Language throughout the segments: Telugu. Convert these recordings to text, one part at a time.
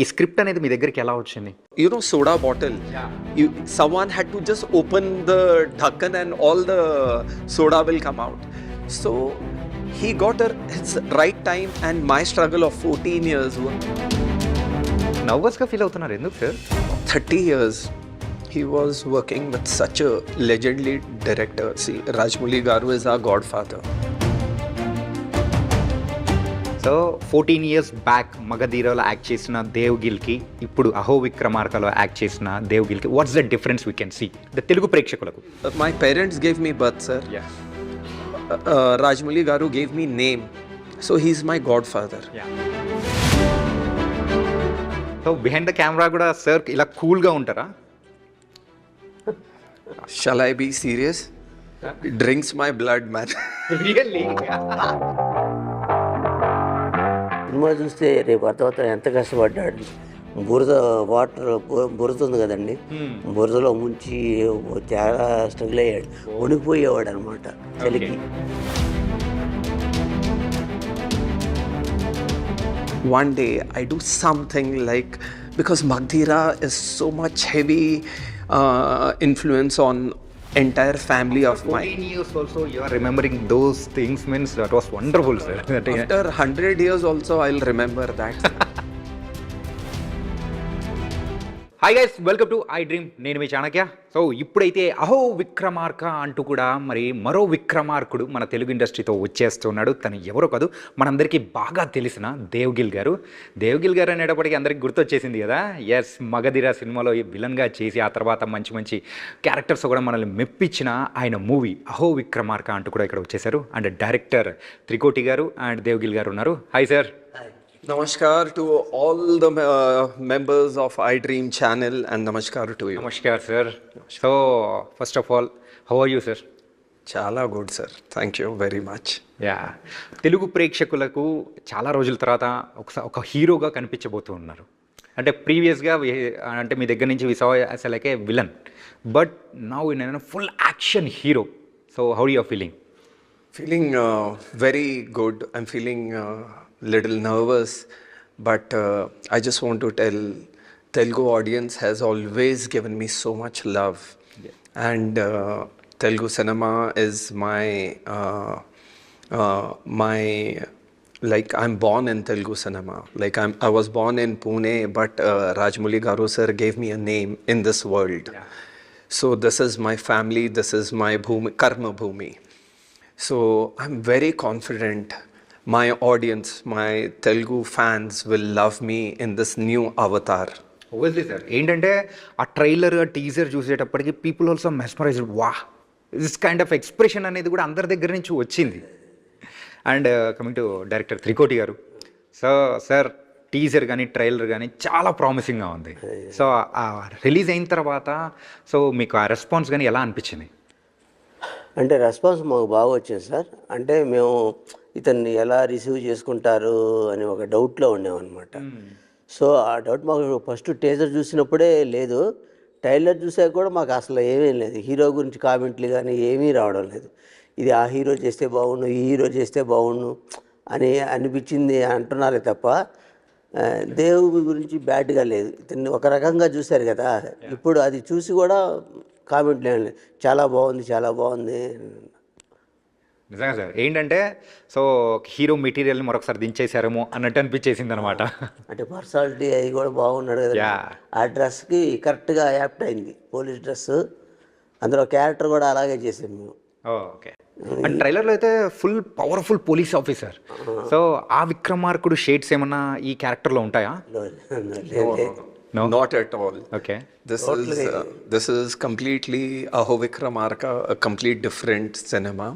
ఈ స్క్రిప్ట్ అనేది మీ దగ్గరికి ఎలా వచ్చింది you know soda bottle you someone had to just open the dhakkan and all the soda will come out so he got a, his right time and my struggle of 14 years నర్వస్గా feel అవుతున్నారు ఎందుకు sir 30 years he was working with such a legendary director see rajmouli garu is our godfather so fourteen years back మగధీరలో act చేసిన దేవ్ గిల్కి ఇప్పుడు అహో విక్రమార్కలో యాక్ట్ చేసిన Dev గిల్కి what's the difference we can see the Telugu ప్రేక్షకులకు. Parents gave me birth sir. Uh, uh, rajmouli garu gave me name. So he's my godfather. So behind the camera కూడా సార్ ఇలా కూల్గా ఉంటారా? I be serious? It drinks my blood man. Really cinema చూస్తే రేపు అర్థమవుతాం ఎంత కష్టపడ్డాడు. బురద వాటర్ బు- బురద ఉంది కదండి. బురదలో ముంచి చాలా స్ట్రగుల్ అయ్యాడు. వణికిపోయేవాడు అనమాట చలికి one day I do something like because Magdira is so much heavy uh, influence on entire family of 14 mine. years also, you are remembering those things means that was wonderful, sir. After 100 years also, I'll remember that. Hi guys welcome to I dream నేను మీ చాణక్య. సో ఇప్పుడైతే అహో విక్రమార్క అంటూ కూడా మరి మరో విక్రమార్కుడు మన తెలుగు ఇండస్ట్రీతో వచ్చేస్తున్నాడు. తను ఎవరో కాదు మనందరికీ బాగా తెలిసిన దేవ్గిల్ గారు. దేవ్గిల్ గారు అనేటప్పటికీ అందరికీ గుర్తొచ్చేసింది కదా? ఎస్ మగధిర సినిమాలో విలన్గా చేసి ఆ తర్వాత మంచి మంచి క్యారెక్టర్స్ కూడా మనల్ని మెప్పించిన ఆయన మూవీ అహో విక్రమార్క అంటూ కూడా ఇక్కడ వచ్చేసారు అండ్ డైరెక్టర్ త్రికోటి గారు అండ్ దేవ్గిల్ గారు ఉన్నారు. Hi sir Namaskar to all the uh, members of iDream channel and namaskar to you. Namaskar sir so first of all how are you sir Chala good sir. Thank you very much. Yeah Telugu ప్రేక్షకులకు చాలా రోజుల తర్వాత ఒకసారి ఒక హీరోగా కనిపించబోతూ ఉన్నారు అంటే ప్రీవియస్గా అంటే మీ దగ్గర నుంచి విసా అసలు like a villain but now నేను full action hero so how you feeling Feeling uh, very good. I'm feeling uh, little nervous, but uh, I just want to tell Telugu audience has always given me so much love, and uh, Telugu cinema is my uh, uh, my like I'm born in Telugu cinema. Like I'm I was born in Pune, but uh, Rajmouli Garu sir gave me a name in this world. So this is my family. This is my bhumi, karma bhumi. So I'm very confident my audience, my Telugu fans will love me in this new avatar. Obviously sir ఏంటంటే ఆ ట్రైలర్ టీజర్ చూసేటప్పటికి people also mesmerized with this kind of expression అనేది కూడా అందరి దగ్గర నుంచి వచ్చింది. And coming to director Trikoti garu. So sir teaser కానీ ట్రైలర్ కానీ చాలా ప్రామిసింగ్గా ఉంది. సో ఆ రిలీజ్ అయిన తర్వాత సో మీకు ఆ రెస్పాన్స్ కానీ ఎలా అనిపించింది? అంటే రెస్పాన్స్ మాకు బాగా వచ్చింది సార్ అంటే మేము ఇతన్ని ఎలా రిసీవ్ చేసుకుంటారు అని ఒక డౌట్లో ఉన్నామన్నమాట సో ఆ డౌట్ మాకు ఫస్ట్ టేజర్ చూసినప్పుడే లేదు. ట్రైలర్ చూసాక కూడా మాకు అసలు ఏమీ లేదు. హీరో గురించి కామెంట్లు కానీ ఏమీ రావడం లేదు. ఇది ఆ హీరో చేస్తే బాగుండు ఈ హీరో చేస్తే బాగుండు అని అనిపించింది అంటున్నారే తప్ప దేవుడి గురించి బ్యాడ్గా లేదు. ఇతన్ని ఒక రకంగా చూశారు కదా. ఇప్పుడు అది చూసి కూడా కామెంట్లు ఏం లేదు. చాలా బాగుంది చాలా బాగుంది. నిజంగా సార్. ఏంటంటే సో హీరో మెటీరియల్ని మరొకసారి దించేశారేమో అన్నట్టు అనిపించేసింది అనమాట అంటే పర్సనాలిటీ అది కూడా బాగున్నాడు కదా. ఆ డ్రెస్కి కరెక్ట్గా యాప్ట్ అయింది. Police dress. అందులో క్యారెక్టర్ కూడా అలాగే చేసాం మేము. ఓకే. అండ్ ట్రైలర్లో అయితే full powerful police officer. So ఆ విక్రమార్కుడు షేడ్స్ ఏమన్నా ఈ క్యారెక్టర్లో ఉంటాయా. No. Not at all. Okay. This is uh, this is completely Aho Vikramarka, a complete different cinema,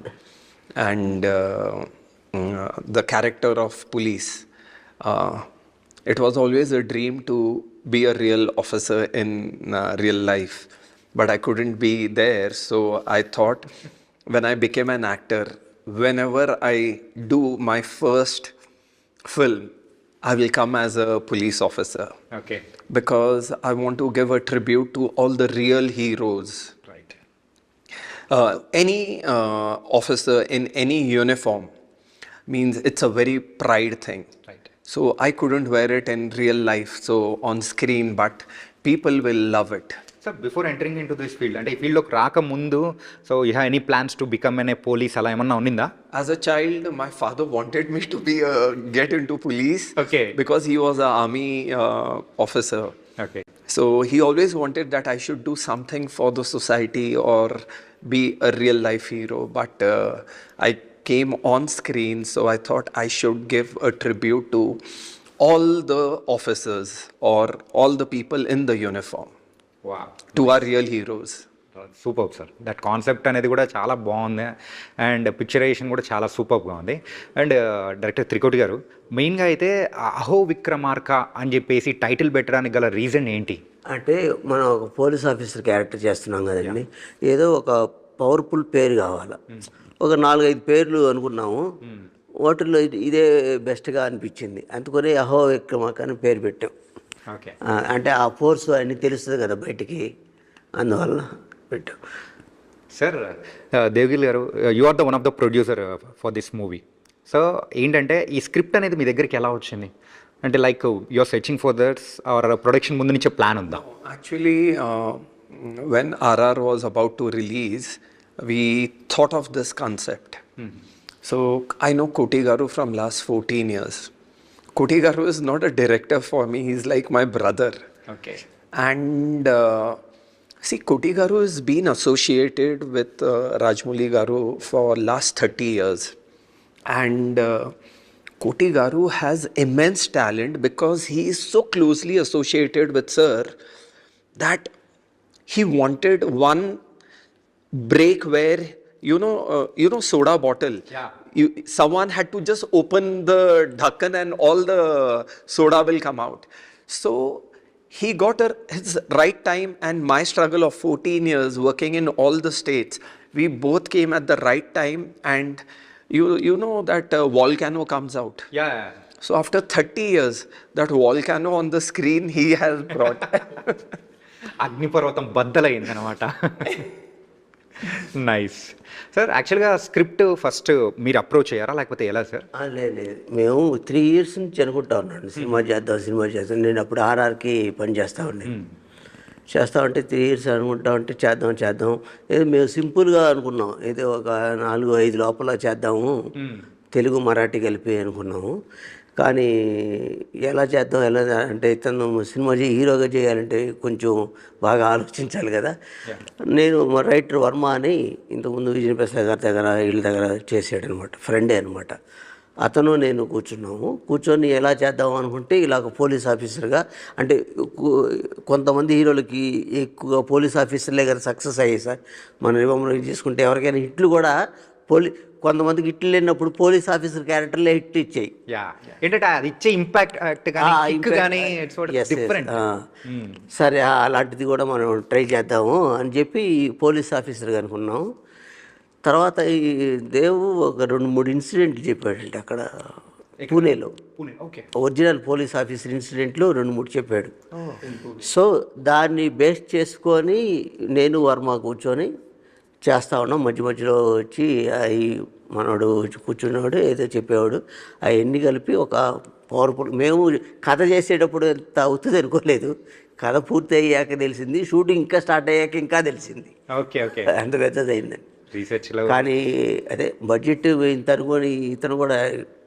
and uh, mm, uh, the character of police. Uh, it was always a dream to be a real officer in uh, real life, but I couldn't be there. So I thought, when I became an actor, whenever I do my first film, I will come as a police officer okay because I want to give a tribute to all the real heroes. Right Uh, any uh, officer in any uniform means it's a very pride thing. Right. So I couldn't wear it in real life, so on screen, but people will love it. Sir before entering in to this field అంటే ఈ ఫీల్డ్లోకి రాకముందు so you have any plans to become an a police అలా ఏమన్నా ఉన్నిందా As a child, my father wanted me to be a, get into police Okay. because he was an army uh, Okay. So he always wanted that I should do something for the society or be a real life hero, but uh, I came on screen, so I thought I should give a tribute to all the officers or all the people in the uniform. Wow. To nice. our real heroes. Super sir. That concept అనేది కూడా చాలా బాగుంది. అండ్ పిక్చరైజేషన్ కూడా చాలా సూపర్గా ఉంది. అండ్ డైరెక్టర్ త్రికోటి గారు మెయిన్గా అయితే అహో విక్రమార్క అని చెప్పేసి టైటిల్ పెట్టడానికి గల రీజన్ ఏంటి? అంటే మనం ఒక పోలీస్ ఆఫీసర్ క్యారెక్టర్ చేస్తున్నాం కదండి. ఏదో ఒక పవర్ఫుల్ పేరు కావాలి. ఒక నాలుగైదు పేర్లు అనుకున్నాము. వాటిల్లో ఇది- బెస్ట్గా అనిపించింది. అందుకని అహో విక్రమార్క అని పేరు పెట్టాం. అంటే ఆ ఫోర్స్ అన్ని తెలుస్తుంది కదా బయటికి. అందువల్ల పెట్టాం sir Dev Gill garu you are the one of the producer for this movie so ఏంటంటే ఈ స్క్రిప్ట్ అనేది మీ దగ్గరికి ఎలా వచ్చింది అంటే like you are searching for that's are production ముందు నుంచే ప్లాన్ ఉందా Actually, uh, when RR was about to release, we thought of this concept. So I know Koti Garu from last 14 years. Koti Garu is not a director for me; he's like my brother. Okay And uh, see, Koti Garu has been associated with uh, Rajmouli Garu for last 30 years. And uh, Koti Garu has immense talent because he is so closely associated with Sir that he wanted one break where you know uh, you know soda bottle Yeah. you, someone had to just open the dhakkan and all the soda will come out so he got a, his right time and my struggle of 14 years working in all the states we both came at the right time and you you know that uh, volcano comes out yeah so after 30 years that volcano on the screen he has brought అగ్నిపర్వతం బద్దలైంది అనమాట నైస్. సార్ యాక్చువల్గా స్క్రిప్ట్ ఫస్ట్ మీరు అప్రోచ్ అయ్యారా? లేకపోతే ఎలా సార్? లేదు లేదు. మేము త్రీ ఇయర్స్ నుంచి అనుకుంటా ఉన్నాను సినిమా చేద్దాం సినిమా చేద్దాం. నేను అప్పుడు ఆర్ఆర్కి పని చేస్తా ఉండే. చేస్తా ఉంటే త్రీ ఇయర్స్ అనుకుంటా ఉంటే చేద్దాం చేద్దాం. ఏదో మేము సింపుల్గా అనుకున్నాం. ఏదో ఒక నాలుగు ఐదు లోపల చేద్దాము. తెలుగు మరాఠీ కలిపి అనుకున్నాము. కానీ ఎలా చేద్దాం ఎలా అంటే ఇతను సినిమా చే- హీరోగా చేయాలంటే కొంచెం బాగా ఆలోచించాలి కదా. నేను మా రైటర్ వర్మ అని ఇంతకుముందు విజయ ప్రసాద్ గారి దగ్గర వీళ్ళ దగ్గర చేసాడు అనమాట ఫ్రెండే అనమాట. అతను నేను కూర్చున్నాము. కూర్చొని ఎలా చేద్దాం అనుకుంటే ఇలాగ పోలీస్ ఆఫీసర్గా అంటే కొంతమంది హీరోలకి ఎక్కువగా పోలీస్ ఆఫీసర్లే కదా సక్సెస్ అయ్యాయి సార్ మనం రివంబర్ చేసుకుంటే ఎవరికైనా హిట్లు కూడా పోలీ కొంతమందికి హిట్లు లేనప్పుడు పోలీస్ ఆఫీసర్ క్యారెక్టర్లే హిట్ ఇచ్చాయి. యా ఏంటంటే అది ఇచ్చే ఇంపాక్ట్ ఆ. సరే అలాంటిది కూడా మనం ట్రై చేద్దాము అని చెప్పి పోలీస్ ఆఫీసర్గా అనుకున్నాం తర్వాత ఈ దేవు ఒక రెండు మూడు ఇన్సిడెంట్లు చెప్పాడంటే అక్కడ పూణేలో. ఒరిజినల్ పోలీస్ ఆఫీసర్ ఇన్సిడెంట్లు రెండు మూడు చెప్పాడు. సో దాన్ని బేస్ చేసుకొని నేను వర్మ కూర్చొని చేస్తా ఉన్నాం. మధ్య మధ్యలో వచ్చి అవి మనోడు వచ్చి కూర్చున్నవాడు ఏదో చెప్పేవాడు. అవన్నీ కలిపి ఒక పవర్ఫుల్ మేము కథ చేసేటప్పుడు ఎంత అవుతుంది అనుకోలేదు. కథ పూర్తి అయ్యాక తెలిసింది షూటింగ్ ఇంకా స్టార్ట్ అయ్యాక ఇంకా తెలిసింది. Okay okay. అంత పెద్దదైందని రీసెర్చ్లో కానీ అదే బడ్జెట్ ఇంత అనుకొని ఇతను కూడా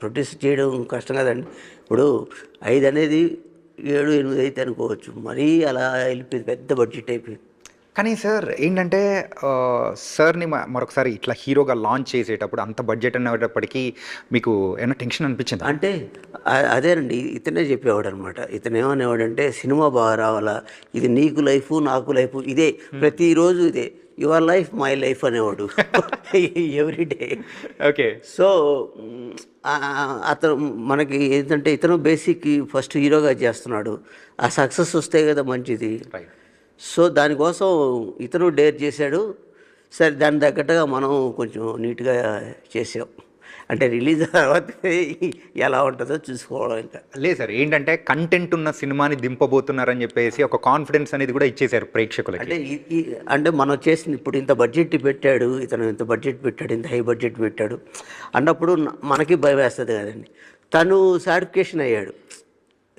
ప్రొడ్యూస్ చేయడం కష్టం కదండి. ఇప్పుడు ఐదు అనేది ఏడు ఎనిమిది అయితే అనుకోవచ్చు. మరీ అలా వెళ్ళిపోయింది పెద్ద బడ్జెట్ అయిపోయింది. కానీ సార్ ఏంటంటే సార్ని మరొకసారి ఇట్లా హీరోగా లాంచ్ చేసేటప్పుడు అంత బడ్జెట్ అనేటప్పటికీ మీకు ఏమైనా టెన్షన్ అనిపించిందా? అంటే అదేనండి. ఇతనే చెప్పేవాడు అనమాట ఇతను ఏమనేవాడు అంటే సినిమా బాగా రావాలా? ఇది నీకు లైఫ్ నాకు లైఫ్ ఇదే. ప్రతిరోజు ఇదే. యువర్ లైఫ్ మై లైఫ్ అనేవాడు. Everyday okay. సో అతను మనకి ఏంటంటే ఇతను బేసిక్ ఫస్ట్ హీరోగా చేస్తున్నాడు. ఆ సక్సెస్ వస్తే కదా మంచిది. రైట్. సో దానికోసం ఇతను డేర్ చేశాడు. సరే దాని తగ్గట్టుగా మనం కొంచెం నీట్గా చేసాం. అంటే రిలీజ్ తర్వాత ఎలా ఉంటుందో చూసుకోవడం ఇంకా. లేదు సార్ ఏంటంటే కంటెంట్ ఉన్న సినిమాని దింపబోతున్నారని చెప్పేసి ఒక కాన్ఫిడెన్స్ అనేది కూడా ఇచ్చేశారు ప్రేక్షకులకి. అంటే అంటే మనం చేసింది ఇప్పుడు ఇంత బడ్జెట్ పెట్టాడు ఇతను ఇంత బడ్జెట్ పెట్టాడు ఇంత హై బడ్జెట్ పెట్టాడు అన్నప్పుడు మనకి భయం వేస్తుంది కదండి. తను సాటిఫికేషన్ అయ్యాడు.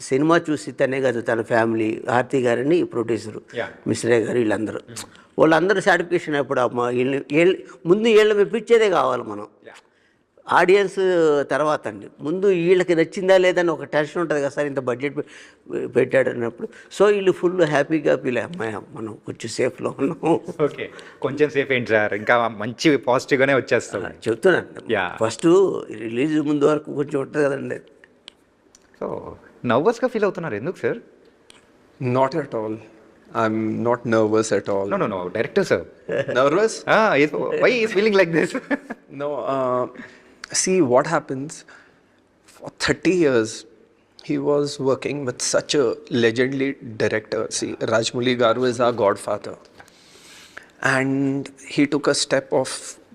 సినిమా చూసి తనే కాదు తన ఫ్యామిలీ. ఆర్తి గారని ప్రొడ్యూసరు. Yeah. మిశ్రే గారు వీళ్ళందరూ. వాళ్ళందరూ సాటిఫికేషన్ అప్పుడు వీళ్ళ ముందు వీళ్ళని మెప్పించేదే కావాలి మనం. ఆడియన్స్ తర్వాత అండి. ముందు వీళ్ళకి నచ్చిందా లేదని ఒక టెన్షన్ ఉంటుంది కదా సార్ ఇంత బడ్జెట్ పెట్టాడు అన్నప్పుడు. సో వీళ్ళు ఫుల్ హ్యాపీగా ఫీల్ అమ్మాయి మనం కొంచెం సేఫ్లో ఉన్నాం ఓకే. కొంచెం సేఫ్ ఏంటి సార్? ఇంకా మంచి పాజిటివ్గానే వచ్చేస్తాం చెప్తున్నాను. ఫస్ట్ రిలీజ్ ముందు వరకు కొంచెం ఉంటుంది కదండి. సో నర్వస్గా ఫీల్ అవుతున్నారు ఎందుకు sir Not at all. I'm not nervous at all. No no no director sir Nervous? Why is feeling like this No, uh, see what happens for 30 years. He was working with such a legendary director. See, Rajmouli Garu is our godfather. And he took a step of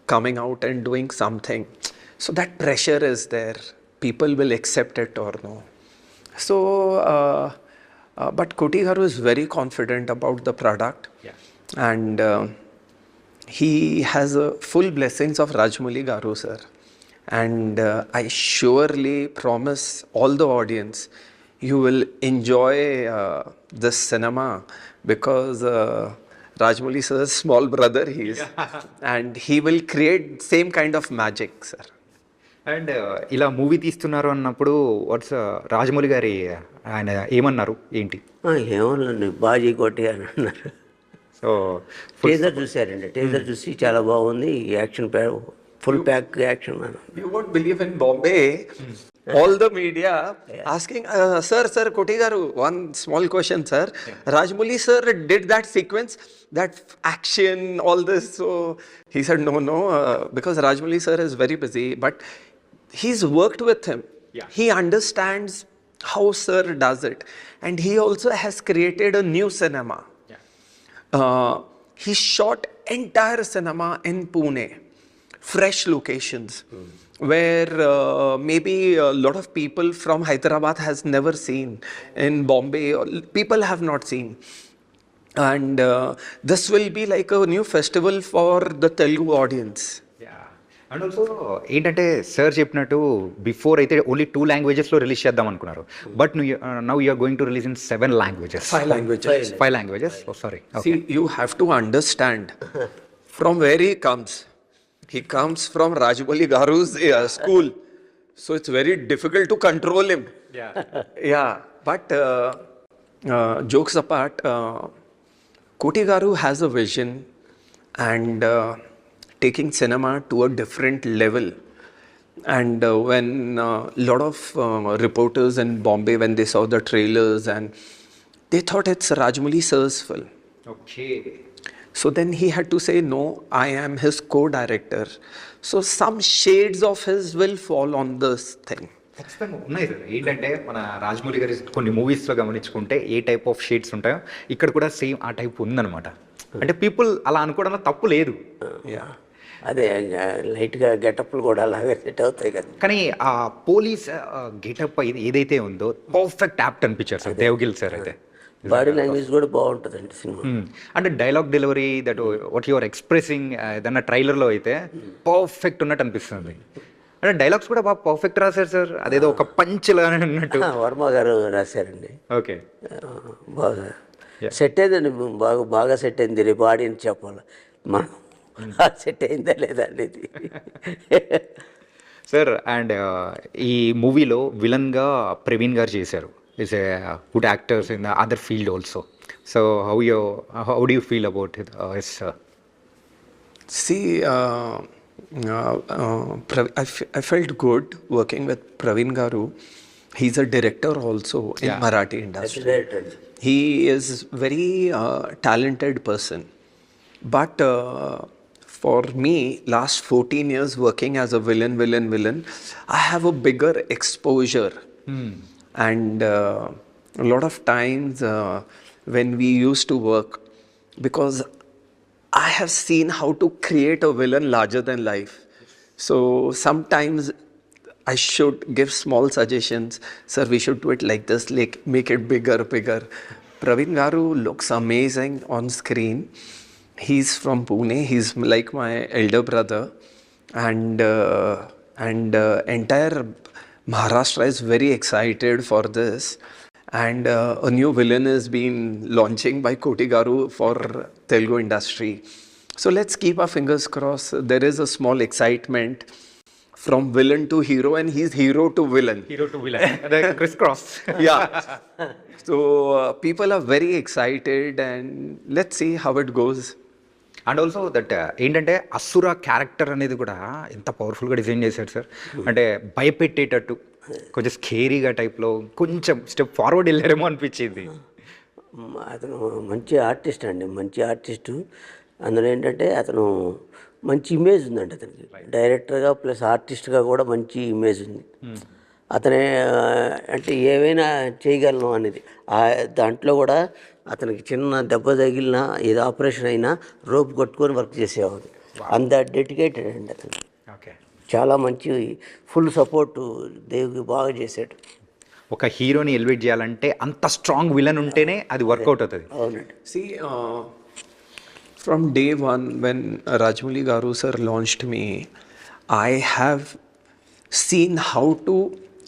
coming out and doing something. So that pressure is there. People will accept it or no. So, uh, uh, but Koti Garu is very confident about the product. Yeah. And uh, he has a full blessings of Rajmuli Garu sir and uh, I surely promise all the audience you will enjoy uh, this cinema because uh, Rajmuli sir's small brother he is and he will create same kind of magic sir and ఇలా మూవీ తీస్తున్నారు అన్నప్పుడు వాట్స్ రాజమౌళి గారి ఆయన ఏమన్నారు? ఏంటి? ఏమన్నా బాజీ కొట్టి అని అన్నారు. సో టీజర్ చూసారండి టేజర్ చూసి చాలా బాగుంది. Action full pack action believe in Bombay all the media asking sir sir Koti garu one small question sir Rajamouli sir did that sequence that action all this so he said no no because Rajamouli sir is very busy but he's worked with him. Yeah. He understands how Sir does it. And he also has created a new cinema. Uh, he shot entire cinema in Pune, fresh locations where uh, maybe a lot of people from Hyderabad has never seen. In Bombay, people have not seen. And uh, this will be like a new festival for the Telugu audience. And also ఏంటంటే సార్ చెప్పినట్టు బిఫోర్ అయితే ఓన్లీ టూ లాంగ్వేజెస్లో రిలీజ్ చేద్దాం అనుకున్నారు but now you're going to release in seven languages Five languages. Five languages sorry See, you have to understand from where he comes. He comes from Rajbali Garu's uh, school. So it's very difficult to control him. yeah, but uh, uh, jokes apart, uh, Koti taking cinema to a different level. And uh, when a lot of uh, reporters in Bombay, when they saw the trailers, and they thought it's Rajmouli sir's film. Okay So then he had to say, No, I am his co director. So some shades of his will fall on this thing. ఖచ్చితంగా ఉన్నాయి సార్ ఏంటంటే మన రాజమౌళి గారి కొన్ని మూవీస్లో గమనించుకుంటే ఏ టైప్ ఆఫ్ షేడ్స్ ఉంటాయో ఇక్కడ కూడా సేమ్ ఆ టైప్ ఉందన్నమాట అంటే పీపుల్ అలా అనుకోవడంలో తప్పు లేదు Yeah. అదే లైట్గా గెటప్లు కూడా అలాగే సెట్ అవుతాయి కదా. కానీ ఆ పోలీస్ గెటప్ ఏదైతే ఉందో పర్ఫెక్ట్ యాప్ట్ అనిపించారు సార్ దేవగిల్ సార్ అయితే. బాడీ లాంగ్వేజ్ కూడా బాగుంటుందండి సినిమా. అంటే dialogue delivery that what your expressing ఏదన్నా ట్రైలర్లో అయితే పర్ఫెక్ట్ ఉన్నట్టు అనిపిస్తుంది. అంటే డైలాగ్స్ కూడా బాగా పర్ఫెక్ట్ రాశారు సార్ అదేదో ఒక పంచ్లా అన్నట్టు వర్మ గారు రాశారండి. ఓకే. బాగా సెట్ అయిందండి బాగా బాగా సెట్ అయింది రేపు ఆడియన్స్ చెప్పాలి. మనం సెట్ అయిందా లేదా అనేది సార్ అండ్ ఈ మూవీలో విలన్గా ప్రవీణ్ గారు చేశారు is a good actors in the other field also so how you how do feel about yes See, uh, uh, uh, Prav- I, f- I felt good working with Praveen Garu. He's a director also in Yeah. Marathi industry. He is very talented person. But for me, last 14 years working as a villain, villain, villain, I have a bigger exposure. And uh, a lot of times uh, when we used to work, because I have seen how to create a villain larger than life. So sometimes I should give small suggestions. Sir, we should do it like this, like make it bigger, bigger. Praveen Garu looks amazing on screen he's from Pune. He's like my elder brother, and uh, and uh, entire Maharashtra is very excited for this. And uh, a new villain is being launching by Kotigaru for Telugu industry. So let's keep our fingers crossed. There is a small excitement from villain to hero, and he's hero to villain. Hero to villain. crisscross. yeah. So uh, people are very excited, and let's see how it goes. And also that ఏంటంటే అసుర క్యారెక్టర్ అనేది కూడా ఎంత పవర్ఫుల్గా డిజైన్ చేశాడు సార్ అంటే భయపెట్టేటట్టు కొంచెం స్కేరీగా టైప్లో కొంచెం స్టెప్ ఫార్వర్డ్ వెళ్ళారేమో అనిపించింది. అతను మంచి ఆర్టిస్ట్ అండి మంచి ఆర్టిస్టు అందులో ఏంటంటే అతను మంచి ఇమేజ్ ఉందండి అతనికి. డైరెక్టర్గా ప్లస్ ఆర్టిస్ట్గా కూడా మంచి ఇమేజ్ ఉంది. అతనే అంటే ఏవైనా చేయగలను అనేది. ఆ దాంట్లో కూడా అతనికి చిన్న దెబ్బ తగిలినా ఏదో ఆపరేషన్ అయినా రోప్ కొట్టుకొని వర్క్ చేసేవాడు. అంత డెడికేటెడ్ అండి అతను. ఓకే. చాలా మంచి ఫుల్ సపోర్టు దేవుడికి బాగా చేశాడు. ఒక హీరోని ఎలివేట్ చేయాలంటే అంత స్ట్రాంగ్ విలన్ ఉంటేనే అది వర్కౌట్ అవుతుంది. అవునండి. Uh, from day one, when Rajmouli Garu sir launched me, I have seen how to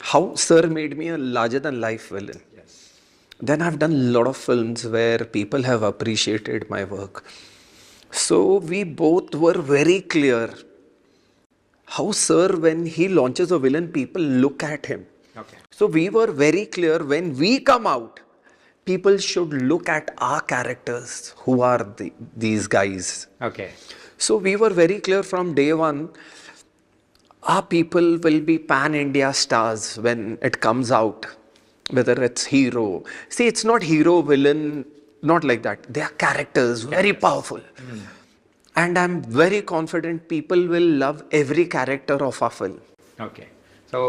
how Sir made me a larger than life villain. Yes. Then I've done a lot of films where people have appreciated my work. So we both were very clear how Sir, when he launches a villain, people look at him. Okay. So we were very clear when we come out, people should look at our characters who are the, these guys. Okay. So we were very clear from day one our people will be pan India stars when it comes out, whether it's hero. See, it's not hero, villain, not like that. They are characters, very powerful. And I'm very confident people will love every character of our film. Okay so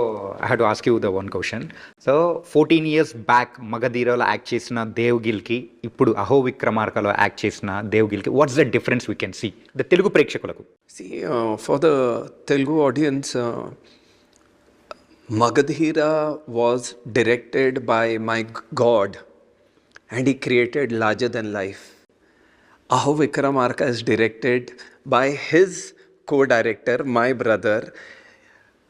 I have to ask you the one question so fourteen years back మగధీరలో act చేసిన దేవ్గిల్కి ఇప్పుడు అహో విక్రమార్కలో యాక్ట్ చేసిన దేవ్గిల్కి what's the difference we can see the Telugu ప్రేక్షకులకు See, uh, for the Telugu audience, uh, Magadhira was directed by my g- God and he created larger than life. Aho Vikramarka is directed by his co director, my brother,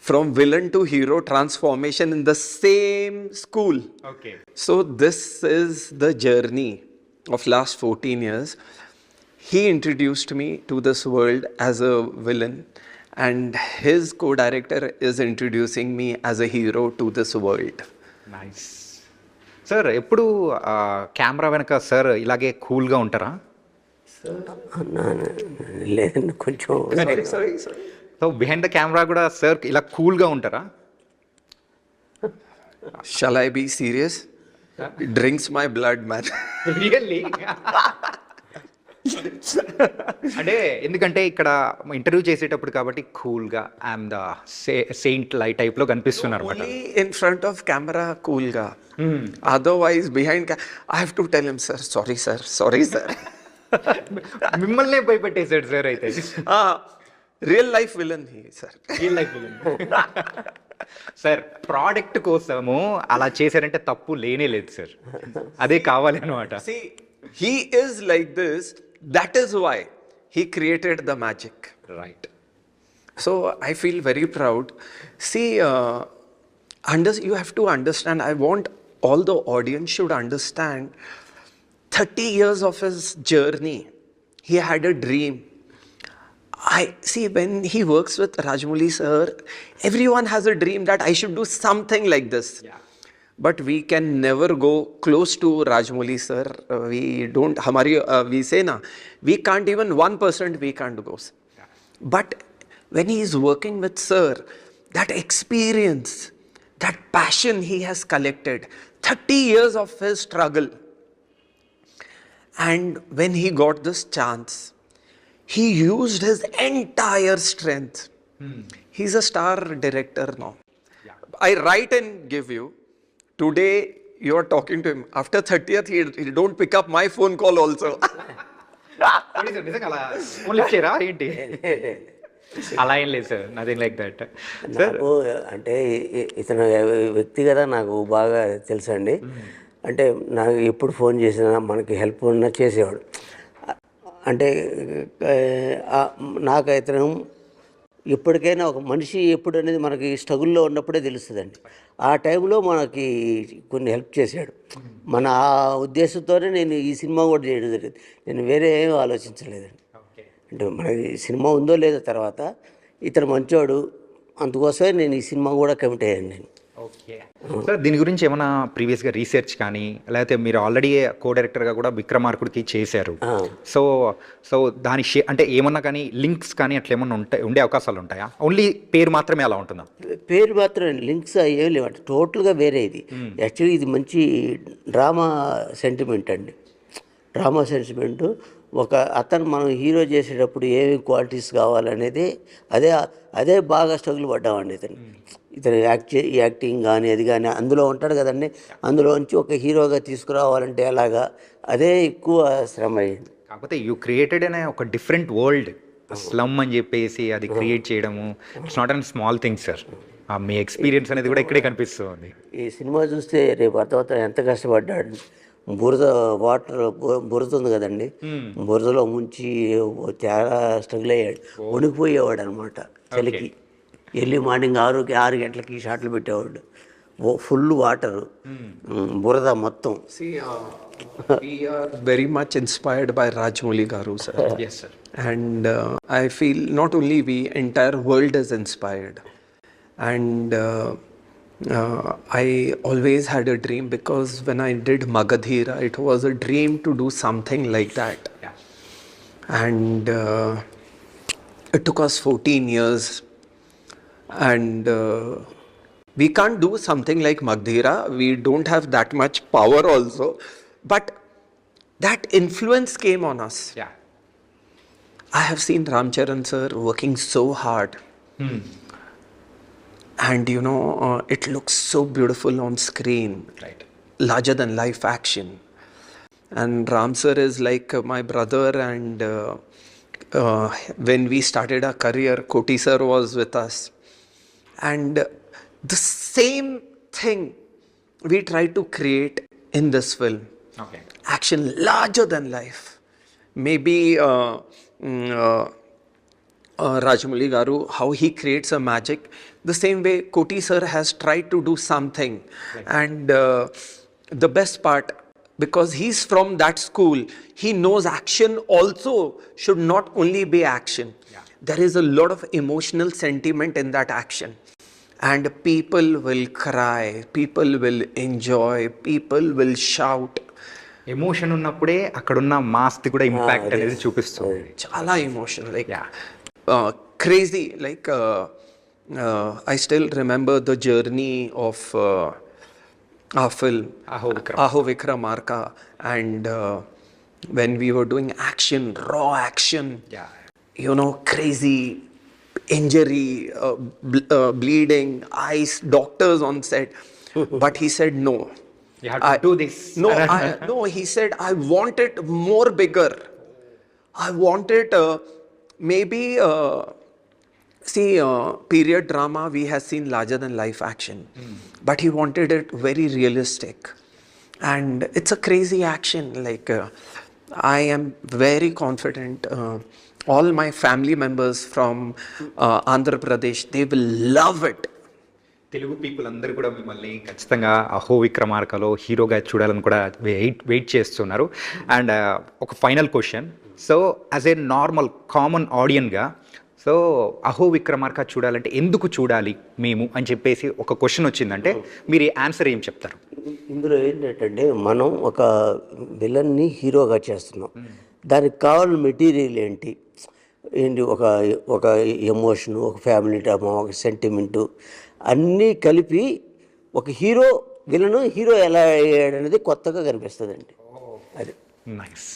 from villain to hero transformation in the same school. Okay So this is the journey of last 14 years. He introduced me to this world as a villain and his co-director is introducing me as a hero to this world. Nice sir ఎప్పుడు కెమెరా వెనక సార్ ఇలాగే కూల్గా ఉంటారా నా- లేదండి కొంచెం Sorry, sorry, sorry. So behind the camera కూడా సార్ ఇలా కూల్గా ఉంటారా? Shall I be serious drinks my blood match really అంటే ఎందుకంటే ఇక్కడ ఇంటర్వ్యూ చేసేటప్పుడు కాబట్టి కూల్గా ఐమ్ ద సెయింట్ లైట్ టైప్లో కనిపిస్తున్నారు ఇన్ ఫ్రంట్ ఆఫ్ కెమెరా కూల్గా otherwise behind I who tell em sir sorry sir sorry sir మిమ్మల్ని భయపెట్టేశాడు సార్ అయితే. Ah, real life villain he, sir. Sir product కోసము అలా చేశారంటే తప్పు లేనే లేదు సార్ అదే కావాలి అనమాట See, he is like this. That is why he created the magic. Right So I feel very proud. See, uh, under, you have to understand, I want all the audience should understand 30 years of his journey, he had a dream. I see when he works with Rajmouli sir, everyone has a dream that I should do something like this. But we can never go close to Rajmouli sir. Uh, we don't, hamari, uh, we say na, we can't even 1% we can't go. But when he is working with Sir, that experience, that passion he has collected, 30 years of his struggle. And when he got this chance, he used his entire strength he's a star director no I right and give you today you are talking to him after thirty year he don't pick up my phone call also అలా ఏం లేదు సార్ నథింగ్ లైక్ దట్ అంటే ఇతను వ్యక్తి కదా నాకు బాగా తెలుసండి. అంటే నాకు ఎప్పుడు ఫోన్ చేసినా మనకి హెల్ప్ ఉన్నా చేసేవాడు. అంటే ఆ, నాకు ఇతను ఎప్పటికైనా ఒక మనిషి ఎప్పుడు అనేది మనకి స్ట్రగుల్లో ఉన్నప్పుడే తెలుస్తుందండి. ఆ టైంలో మనకి కొన్ని హెల్ప్ చేశాడు. మన ఆ ఉద్దేశంతోనే నేను ఈ సినిమా కూడా చేయడం జరిగింది. నేను వేరే ఏం ఆలోచించలేదండి. అంటే మనకి సినిమా ఉందో లేదో తర్వాత ఇతను మంచోడు అందుకోసమే నేను ఈ సినిమా కూడా కమిట్ అయ్యాను నేను. ఓకే. సార్ దీని గురించి ఏమైనా ప్రీవియస్గా రీసెర్చ్ కానీ లేకపోతే మీరు ఆల్రెడీ కో డైరెక్టర్గా కూడా విక్రమార్కుడికి చేశారు. సో సో దాని షే అంటే ఏమన్నా కానీ లింక్స్ కానీ అట్లా ఏమన్నా ఉంటాయి ఉండే అవకాశాలు ఉంటాయా? ఓన్లీ పేరు మాత్రమే అలా ఉంటుందా? పేరు మాత్రం లింక్స్ ఏం లేవండి టోటల్గా వేరే ఇది యాక్చువల్లీ ఇది మంచి డ్రామా సెంటిమెంట్ అండి. డ్రామా సెంటిమెంట్ ఒక అతను మనం హీరో చేసేటప్పుడు ఏమి క్వాలిటీస్ కావాలనేది అదే అదే బాగా స్ట్రగుల్ పడ్డామండి ఇతను. ఇతను యాక్ట్ యాక్టింగ్ కానీ అది కానీ అందులో ఉంటాడు కదండి. అందులోంచి ఒక హీరోగా తీసుకురావాలంటే ఎలాగా? అదే ఎక్కువ శ్రమ అయింది కాకపోతే యూ క్రియేటెడ్ అనే ఒక డిఫరెంట్ వరల్డ్. స్లమ్ అని చెప్పేసి అది క్రియేట్ చేయడము. It's not an small thing sir. Me experience అనేది కూడా ఇక్కడే కనిపిస్తుంది ఈ సినిమా చూస్తే రేపు అర్థమవుతాం ఎంత కష్టపడ్డాడు. బురద వాటర్ బు- బురద ఉంది కదండి. బురదలో ముంచి చాలా స్ట్రగుల్ అయ్యాడు. వణికిపోయేవాడు అనమాట చలికి. ఎర్లీ మార్నింగ్ ఆరు ఆరు గంటలకి షాట్లు పెట్టేవాడు. Full water. బురద మొత్తం. Inspired by Rajmouli Garu, sir. Yes sir And uh, I feel not only we, entire world is inspired. Uh, I always had a dream because when I did Magadhira, it was a dream to do something like that. And uh, it took us 14 years. And uh, we can't do something like Magdhira. We don't have that much power also. But that influence came on us. Yeah. I have seen Ramcharan sir working so hard and you know uh, it looks so beautiful on screen. Right. Larger than life action. And ram sir is like my brother and uh, uh, when we started our career koti sir was with us. And the same thing we try to create in this film. Okay. Action larger than life. Maybe uh, mm, uh, uh, Rajamouli Garu, how he creates a magic, the same way Koti sir has tried to do something. And uh, the best part, because he's from that school, he knows action also should not only be action. There is a lot of emotional sentiment in that action. And people will cry, people will enjoy, people will shout. Emotion ఉన్నప్పుడే అక్కడున్న మాస్ది కూడా ఇంపాక్ట్ అనేది చూపిస్తుంది emotion, like Yeah. Uh, crazy. Like uh, uh, I still remember the journey of uh, our film Aho Vikram. Aho Vikramarka, and uh, when we were doing action, raw action, yeah you know, crazy injury, uh, uh, bleeding, ice, doctors on set. but he said no. You have to do this. No, I, no, he said I want it more bigger. I want it uh, maybe. Uh, see, uh, period drama we have seen larger than life action, but he wanted it very realistic, and it's a crazy action. Like uh, I am very confident. Uh, all my family members from uh, Andhra Pradesh, they will love it. Telugu people అందరూ కూడా మిమ్మల్ని ఖచ్చితంగా అహో విక్రమార్కలో హీరోగా చూడాలని కూడా వెయిట్ వెయిట్ చేస్తున్నారు అండ్ ఒక final question so as a normal common ఆడియన్గా so Aho Vikramarka చూడాలంటే ఎందుకు చూడాలి మేము అని చెప్పేసి ఒక క్వశ్చన్ వచ్చిందంటే మీరు ఆన్సర్ ఏం చెప్తారు? ఇందులో ఏంటంటే మనం ఒక విలన్ని హీరోగా చేస్తున్నాం. దానికి కావాలని మెటీరియల్ ఏంటి? ఏంటి ఒక ఒక ఎమోషను ఒక ఫ్యామిలీ డ్రామా ఒక సెంటిమెంటు అన్నీ కలిపి ఒక హీరో విలను హీరో ఎలా అయ్యాడు అనేది కొత్తగా కనిపిస్తుందండి. అది. నైస్